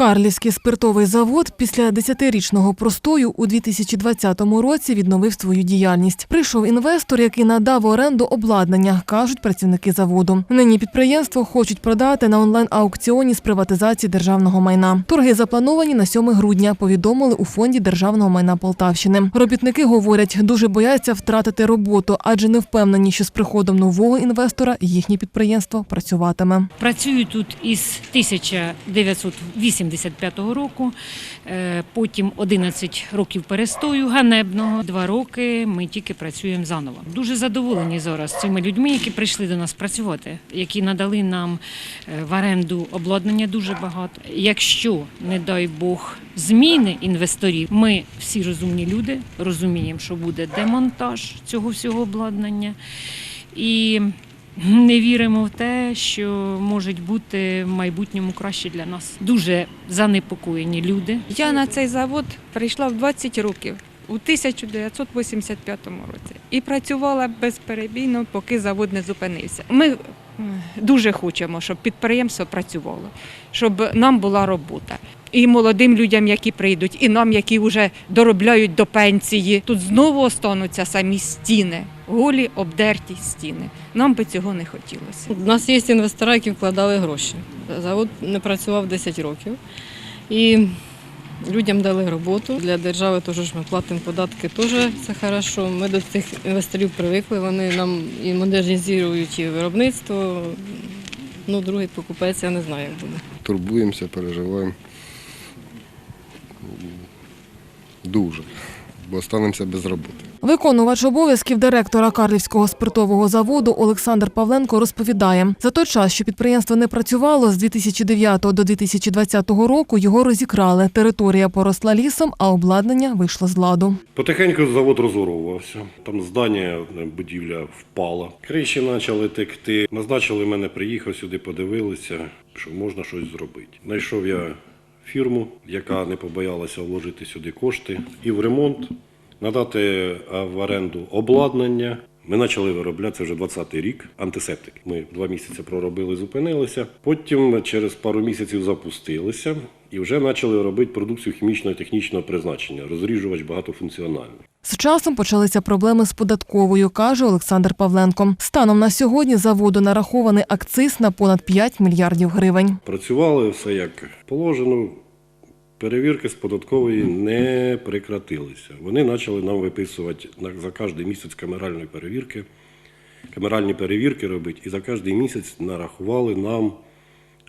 Карлівський спиртовий завод після 10-річного простою у 2020 році відновив свою діяльність. Прийшов інвестор, який надав оренду обладнання, кажуть працівники заводу. Нині підприємство хочуть продати на онлайн-аукціоні з приватизації державного майна. Торги заплановані на 7 грудня. Повідомили у фонді державного майна Полтавщини. Робітники говорять, дуже бояться втратити роботу, адже не впевнені, що з приходом нового інвестора їхнє підприємство працюватиме. Працюю тут із 1985 року, е, потім 11 років перестою ганебного. Два роки ми тільки працюємо заново. Дуже задоволені зараз цими людьми, які прийшли до нас працювати, які надали нам е, в оренду обладнання дуже багато. Якщо, не дай Бог, зміни інвесторів, ми всі розумні люди, розуміємо, що буде демонтаж цього всього обладнання. І не віримо в те, що може бути в майбутньому краще для нас. Дуже занепокоєні люди. Я на цей завод прийшла в 20 років у 1985 році і працювала безперебійно, поки завод не зупинився. Ми дуже хочемо, щоб підприємство працювало, щоб нам була робота. І молодим людям, які прийдуть, і нам, які вже доробляють до пенсії. Тут знову остануться самі стіни, голі обдерті стіни. Нам би цього не хотілося. У нас є інвестори, які вкладали гроші. Завод не працював 10 років. І людям дали роботу. Для держави теж ми платимо податки, теж це хорошо. Ми до цих інвесторів привикли, вони нам і модернізують і виробництво. Ну, другий покупець, я не знаю, як буде. турбуємося, переживаємо. Дуже. Бо станемося без роботи. Виконувач обов'язків директора Карлівського спиртового заводу Олександр Павленко розповідає, за той час, що підприємство не працювало з 2009 до 2020 року, його розікрали. Територія поросла лісом, а обладнання вийшло з ладу. Потихеньку завод розоровувався. Там здання, будівля впала. Криші почали текти. Назначили мене, приїхав сюди, подивилися, що можна щось зробити. Знайшов я фірму, яка не побоялася вложити сюди кошти і в ремонт, надати в оренду обладнання. Ми почали виробляти це вже 20-й рік антисептик. Ми два місяці проробили, зупинилися. Потім через пару місяців запустилися і вже почали робити продукцію хімічно-технічного призначення, розріжувач багатофункціональний. З часом почалися проблеми з податковою, каже Олександр Павленко. Станом на сьогодні заводу нарахований акциз на понад 5 мільярдів гривень. Працювали все як положено. Перевірки з податкової не прекратилися. Вони почали нам виписувати за кожен місяць камеральної перевірки, камеральні перевірки робити, і за кожен місяць нарахували нам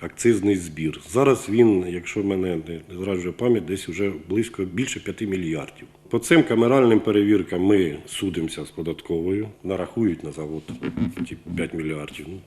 акцизний збір. Зараз він, якщо мене не зраджує пам'ять, десь вже близько більше 5 мільярдів. По цим камеральним перевіркам ми судимося з податковою, нарахують на завод ті 5 мільярдів. Ну,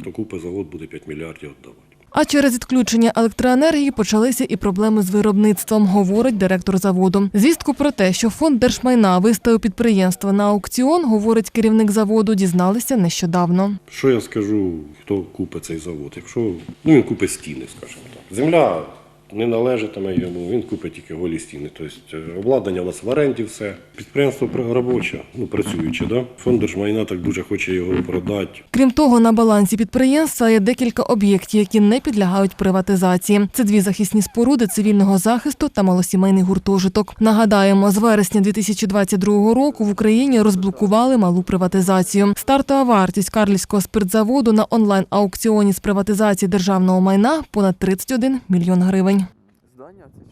хто купить завод, буде 5 мільярдів віддавати. А через відключення електроенергії почалися і проблеми з виробництвом, говорить директор заводу. Звістку про те, що фонд держмайна виставив підприємство на аукціон, говорить керівник заводу, дізналися нещодавно. Що я скажу, хто купить цей завод? Якщо ну, він купить стіни, скажімо так. Земля не належатиме йому, він купить тільки голі стіни. Тобто е, обладнання у нас в оренді все. Підприємство пр- робоче, ну працююче, да? Фонд держмайна так дуже хоче його продати. Крім того, на балансі підприємства є декілька об'єктів, які не підлягають приватизації. Це дві захисні споруди цивільного захисту та малосімейний гуртожиток. Нагадаємо, з вересня 2022 року в Україні розблокували малу приватизацію. Стартова вартість Карлівського спиртзаводу на онлайн-аукціоні з приватизації державного майна понад 31 мільйон гривень. Здання це чи